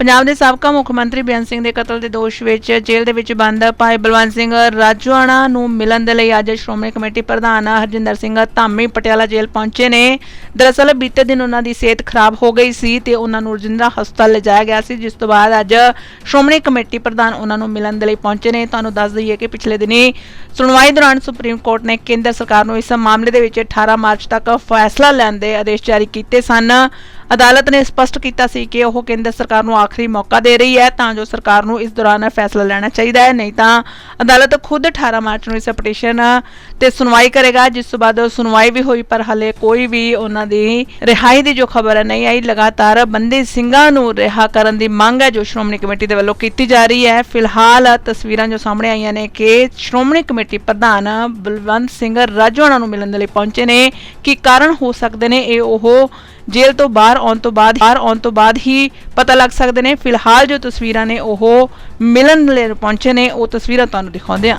ਪੰਜਾਬ ਦੇ ਸਾਬਕਾ ਮੁੱਖ ਮੰਤਰੀ ਬੇਅੰਤ ਸਿੰਘ ਦੇ ਕਤਲ ਦੇ ਦੋਸ਼ ਵਿੱਚ ਜੇਲ੍ਹ ਦੇ ਵਿੱਚ ਬੰਦ ਭਾਈ ਬਲਵੰਤ ਸਿੰਘ ਰਾਜੋਆਣਾ ਨੂੰ ਮਿਲਣ ਦੇ ਲਈ ਅੱਜ ਸ਼੍ਰੋਮਣੀ ਕਮੇਟੀ ਪ੍ਰਧਾਨ ਹਰਜਿੰਦਰ ਸਿੰਘ ਧਾਮੀ ਪਟਿਆਲਾ ਜੇਲ੍ਹ ਪਹੁੰਚੇ ਨੇ। ਦਰਅਸਲ ਬੀਤੇ ਦਿਨ ਉਹਨਾਂ ਦੀ ਸਿਹਤ ਖਰਾਬ ਹੋ ਗਈ ਸੀ ਤੇ ਉਹਨਾਂ ਨੂੰ ਰਜਿੰਦਰਾ ਹਸਪਤਾਲ ਲਿਜਾਇਆ ਗਿਆ ਸੀ, ਜਿਸ ਤੋਂ ਬਾਅਦ ਅੱਜ ਸ਼੍ਰੋਮਣੀ ਕਮੇਟੀ ਪ੍ਰਧਾਨ ਉਹਨਾਂ ਨੂੰ ਮਿਲਣ ਦੇ ਲਈ ਪਹੁੰਚੇ ਨੇ। ਤੁਹਾਨੂੰ ਦੱਸ ਦਈਏ ਕਿ ਪਿਛਲੇ ਦਿਨੀ ਸੁਣਵਾਈ ਦੌਰਾਨ ਸੁਪਰੀਮ ਕੋਰਟ ਨੇ ਕੇਂਦਰ ਸਰਕਾਰ ਨੂੰ ਇਸ ਮਾਮਲੇ ਦੇ ਵਿੱਚ 18 ਮਾਰਚ ਤੱਕ ਫੈਸਲਾ ਲੈਣ ਦੇ ਆਦੇਸ਼ ਜਾਰੀ ਕੀਤੇ ਸਨ। ਅਦਾਲਤ ਨੇ ਸਪਸ਼ਟ ਕੀਤਾ ਸੀ ਕਿ ਉਹ ਕੇਂਦਰ ਸਰਕਾਰ ਨੂੰ ਆਖਰੀ ਮੌਕਾ ਦੇ ਰਹੀ ਹੈ, ਤਾਂ ਜੋ ਸਰਕਾਰ ਨੂੰ ਇਸ ਦੌਰਾਨ ਫੈਸਲਾ ਲੈਣਾ ਚਾਹੀਦਾ ਹੈ। ਨਹੀਂ ਤਾਂ ਅਦਾਲਤ ਖੁਦ 18 ਮਾਰਚ ਨੂੰ ਇਸ ਪਟੀਸ਼ਨ ਤੇ ਸੁਣਵਾਈ ਕਰੇਗਾ, ਜਿਸ ਤੋਂ ਬਾਅਦ ਸੁਣਵਾਈ ਵੀ ਹੋਈ, ਪਰ ਹਲੇ ਕੋਈ ਵੀ ਉਹਨਾਂ ਦੀ ਰਿਹਾਈ ਦੀ ਜੋ ਖਬਰ ਨਹੀਂ ਆਈ। ਲਗਾਤਾਰ ਬੰਦੀ ਸਿੰਘਾਂ ਨੂੰ ਰਿਹਾ ਕਰਨ ਦੀ ਮੰਗ ਹੈ, ਜੋ ਸ਼੍ਰੋਮਣੀ ਕਮੇਟੀ ਦੇ ਵੱਲੋਂ ਕੀਤੀ ਜਾ ਰਹੀ ਹੈ। ਫਿਲਹਾਲ ਤਸਵੀਰਾਂ ਜੋ ਸਾਹਮਣੇ ਆਈਆਂ ਨੇ ਕਿ ਸ਼੍ਰੋਮਣੀ ਕਮੇਟੀ ਪ੍ਰਧਾਨ ਬਲਵੰਤ ਸਿੰਘ ਰਾਜੋਣਾ ਨੂੰ ਮਿਲਣ ਦੇ ਲਈ ਪਹੁੰਚੇ ਨੇ। ਕੀ ਕਾਰਨ ਹੋ ਸਕਦੇ ਨੇ, ਇਹ ਉਹ ਜੇਲ੍ਹ ਤੋਂ ਬਾਹਰ ਆਉਣ ਤੋਂ ਬਾਅਦ, ਬਾਹਰ ਆਉਣ ਤੋਂ ਬਾਅਦ ਹੀ ਪਤਾ ਲੱਗ ਸਕਦਾ ਨੇ। ਫਿਲਹਾਲ ਜੋ ਤਸਵੀਰਾਂ ਨੇ ਉਹ ਮਿਲਣ ਲਈ ਪਹੁੰਚੇ ਨੇ, ਉਹ ਤਸਵੀਰਾਂ ਤੁਹਾਨੂੰ ਦਿਖਾਉਂਦੇ ਆ